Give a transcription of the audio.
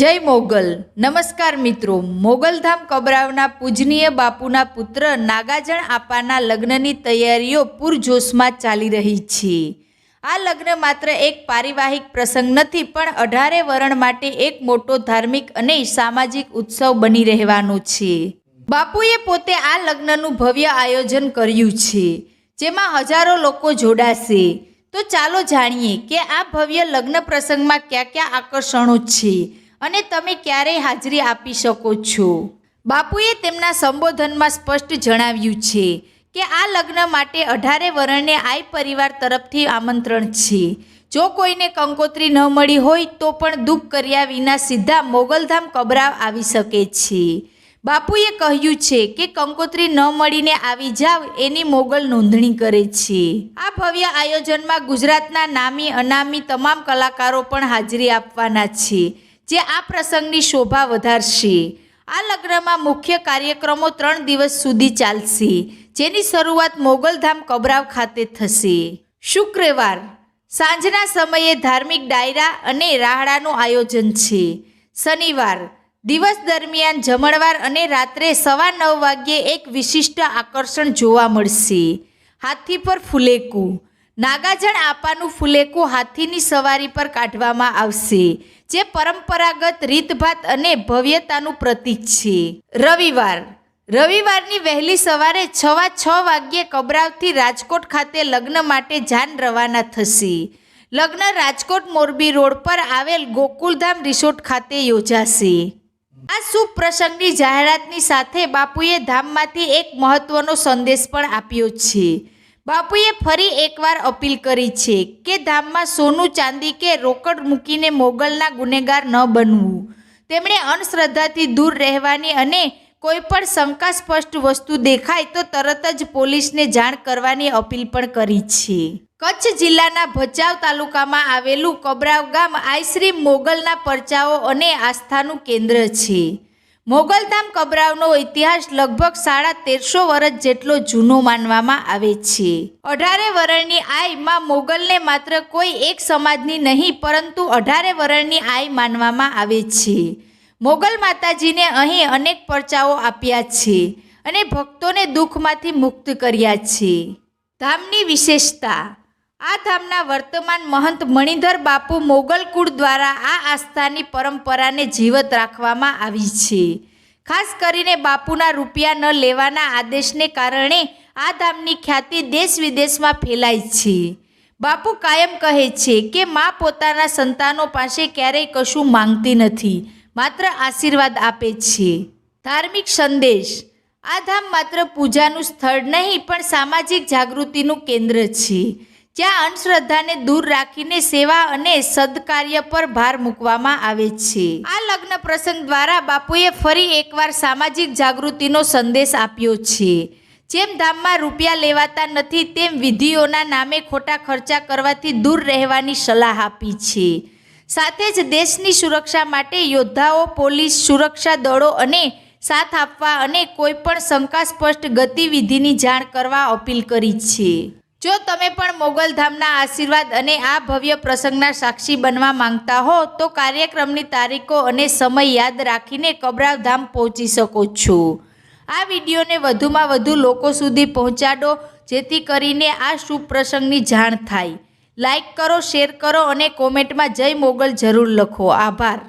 જય મોગલ. નમસ્કાર મિત્રો. મોગલધામ કબરાવના પૂજનીય બાપુના પુત્ર નાગાજણ આપાના લગ્નની તૈયારીઓ પૂરજોશમાં ચાલી રહી છે. આ લગ્ન માત્ર એક પારિવાહિક પ્રસંગ નથી, પણ અઢારે વરણ માટે એક મોટો ધાર્મિક અને સામાજિક ઉત્સવ બની રહેવાનો છે. બાપુએ પોતે આ લગ્નનું ભવ્ય આયોજન કર્યું છે, જેમાં હજારો લોકો જોડાશે. તો ચાલો જાણીએ કે આ ભવ્ય લગ્ન પ્રસંગમાં કયા કયા આકર્ષણો છે. અને તમે ક્યારેય હાજરી આપી શકો છો. બાપુએ તેમના સંબોધનમાં સ્પષ્ટ જણાવ્યું છે કે આ લગ્ન માટે અઢારે વરણને આઈ પરિવાર તરફથી આમંત્રણ છે. જો કોઈને કંકોત્રી ન મળી હોય તો પણ દુઃખ કર્યા વિના સીધા મોગલધામ કબરાવ આવી શકે છે. બાપુએ કહ્યું છે કે કંકોત્રી ન મળીને આવી જાવ એની મોગલ નોંધણી કરે છે. આ ભવ્ય આયોજનમાં ગુજરાતના નામી અનામી તમામ કલાકારો પણ હાજરી આપવાના છે. જે આ પ્રસંગની શોભા વધારશે. આ લગ્નમાં મુખ્ય કાર્યક્રમો ત્રણ દિવસ સુધી ચાલશે, જેની શરૂઆત મોગલધામ કબરાવ ખાતે થશે. શુક્રવાર, સાંજના સમયે ધાર્મિક ડાયરા અને રાહડાનું આયોજન છે. શનિવાર, દિવસ દરમિયાન જમણવાર અને રાત્રે સવા નવ વાગ્યે એક વિશિષ્ટ આકર્ષણ જોવા મળશે. હાથી પર ફુલેકું નાગાજણ આપાનું ફુલેકું હાથીની સવારી પર કાઢવામાં આવશે, જે પરંપરાગત રીતભાત અને ભવ્યતાનું પ્રતીક છે. રવિવાર. રવિવારની વહેલી સવારે છવા છ વાગ્યે કબરાવથી રાજકોટ ખાતે લગ્ન માટે જાન રવાના થશે. લગ્ન રાજકોટ મોરબી રોડ પર આવેલ ગોકુલધામ રિસોર્ટ ખાતે યોજાશે. આ શુભ પ્રસંગની જાહેરાતની સાથે બાપુએ ધામમાંથી એક મહત્વનો સંદેશ પણ આપ્યો છે. બાપુએ ફરી એકવાર અપીલ કરી છે કે ધામમાં સોનું, ચાંદી કે રોકડ મૂકીને મોગલના ગુનેગાર ન બનવું. તેમણે અંધશ્રદ્ધાથી દૂર રહેવાની અને કોઈ પણ શંકાસ્પષ્ટ વસ્તુ દેખાય તો તરત જ પોલીસને જાણ કરવાની અપીલ પણ કરી છે. કચ્છ જિલ્લાના ભચાઉ તાલુકામાં આવેલું કબરાવ ગામ આઈશ્રી મોગલના પરચાઓ અને આસ્થાનું કેન્દ્ર છે. મોગલધામ કબરાવનો ઇતિહાસ લગભગ સાડા તેરસો વર્ષ જેટલો જૂનો માનવામાં આવે છે. અઢારે વરણની આયમાં મોગલને માત્ર કોઈ એક સમાજની નહીં, પરંતુ અઢારે વરણની આય માનવામાં આવે છે. મોગલ માતાજીને અહીં અનેક પરચાઓ આપ્યા છે અને ભક્તોને દુઃખમાંથી મુક્ત કર્યા છે. ધામની વિશેષતા આ ધામના વર્તમાન મહંત મણિધર બાપુ મોગલ કુળ દ્વારા આ આસ્થાની પરંપરાને જીવત રાખવામાં આવી છે. ખાસ કરીને બાપુના રૂપિયા ન લેવાના આદેશને કારણે આ ધામની ખ્યાતિ દેશ વિદેશમાં ફેલાય છે. બાપુ કાયમ કહે છે કે મા પોતાના સંતાનો પાસે ક્યારેય કશું માંગતી નથી, માત્ર આશીર્વાદ આપે છે. ધાર્મિક સંદેશ. આ ધામ માત્ર પૂજાનું સ્થળ નહીં, પણ સામાજિક જાગૃતિનું કેન્દ્ર છે. જ્યાં અંધશ્રદ્ધાને દૂર રાખીને સેવા અને સદકાર્ય પર ભાર મૂકવામાં આવે છે. આ લગ્ન પ્રસંગ દ્વારા બાપુએ ફરી એકવાર સામાજિક જાગૃતિનો સંદેશ આપ્યો છે. જેમ ધામમાં રૂપિયા લેવાતા નથી, તેમ વિધિઓના નામે ખોટા ખર્ચા કરવાથી દૂર રહેવાની સલાહ આપી છે. સાથે જ દેશની સુરક્ષા માટે યોદ્ધાઓ, પોલીસ, સુરક્ષા દળો અને સાથ આપવા અને કોઈપણ શંકાસ્પષ્ટ ગતિવિધિની જાણ કરવા અપીલ કરી છે. જો તમે પણ મોગલધામના આશીર્વાદ અને આ ભવ્ય પ્રસંગના સાક્ષી બનવા માંગતા હો, તો કાર્યક્રમની તારીખો અને સમય યાદ રાખીને કબરાવ ધામ પહોંચી શકો છો. આ વિડીયોને વધુમાં વધુ લોકો સુધી પહોંચાડો, જેથી કરીને આ શુભ પ્રસંગની જાણ થાય. લાઈક કરો, શેર કરો અને કોમેન્ટમાં જય મોગલ જરૂર લખો. આભાર.